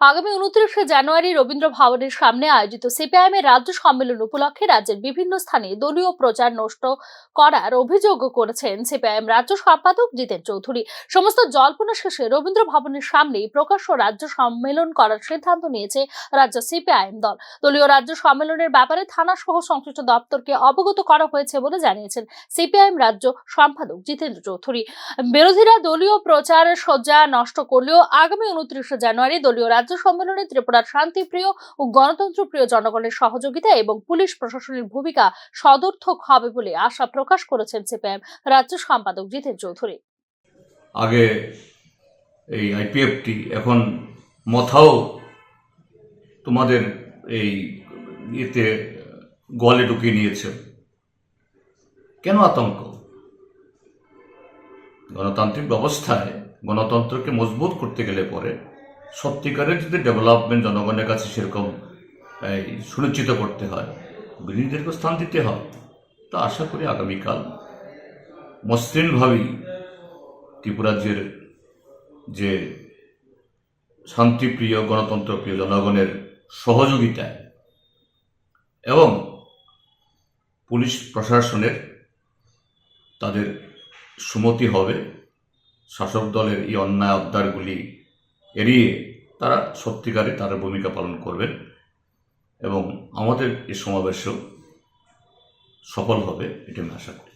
আগামী উনত্রিশে জানুয়ারি রবীন্দ্র ভবনের সামনে আয়োজিত সিপিআইএম এর রাজ্য সম্মেলন উপলক্ষে রাজ্যের বিভিন্ন স্থানে দলীয় প্রচার নষ্ট করার অভিযোগ করেছেন সিপিআইএম রাজ্য সম্পাদক জিতেন চৌধুরী। সমস্ত জল্পনা শেষে রবীন্দ্র ভবনের সামনেই প্রকাশ্য রাজ্য সম্মেলন করার সিদ্ধান্ত নিয়েছে রাজ্য সিপিআইএম দল। দলীয় রাজ্য সম্মেলনের ব্যাপারে থানা সহ সংশ্লিষ্ট দপ্তরকে অবগত করা হয়েছে বলে জানিয়েছেন সিপিআইএম রাজ্য সম্পাদক জিতেন্দ্র চৌধুরী। বিরোধীরা দলীয় প্রচার সজ্জা নষ্ট করলেও আগামী উনত্রিশে জানুয়ারি দলীয় রাজ্য সম্মেলনে ত্রিপুরার শান্তিপ্রিয় ও গণতন্ত্রপ্রিয় জনগণের সহযোগিতা এবং পুলিশ প্রশাসনের ভূমিকা সদর্থক হবে বলে আশা প্রকাশ করেছেন সিপিএম রাজ্য সম্পাদক জিতেন চৌধুরী। আগে এই আইপিএফটি এখন মথাও তোমাদের এই ইয়েতে গোয়ালে ঢুকিয়ে নিয়েছে। কেন আতঙ্ক? গণতান্ত্রিক ব্যবস্থায় গণতন্ত্রকে মজবুত করতে গেলে পরে সত্যিকারের যদি ডেভেলপমেন্ট জনগণের কাছে সেরকম সুনিশ্চিত করতে হয় বিরোধীদেরকে স্থান দিতে হয়, তা আশা করি আগামীকাল মসৃণভাবেই ত্রিপুরাজ্যের যে শান্তিপ্রিয়, গণতন্ত্রপ্রিয় জনগণের সহযোগিতায় এবং পুলিশ প্রশাসনের তাদের সুমতি হবে, শাসক দলের এই অন্যায় অবদারগুলি এড়িয়ে তারা সত্যিকারে তার ভূমিকা পালন করবেন এবং আমাদের এই সমাবেশও সফল হবে এটি আমি আশা করি।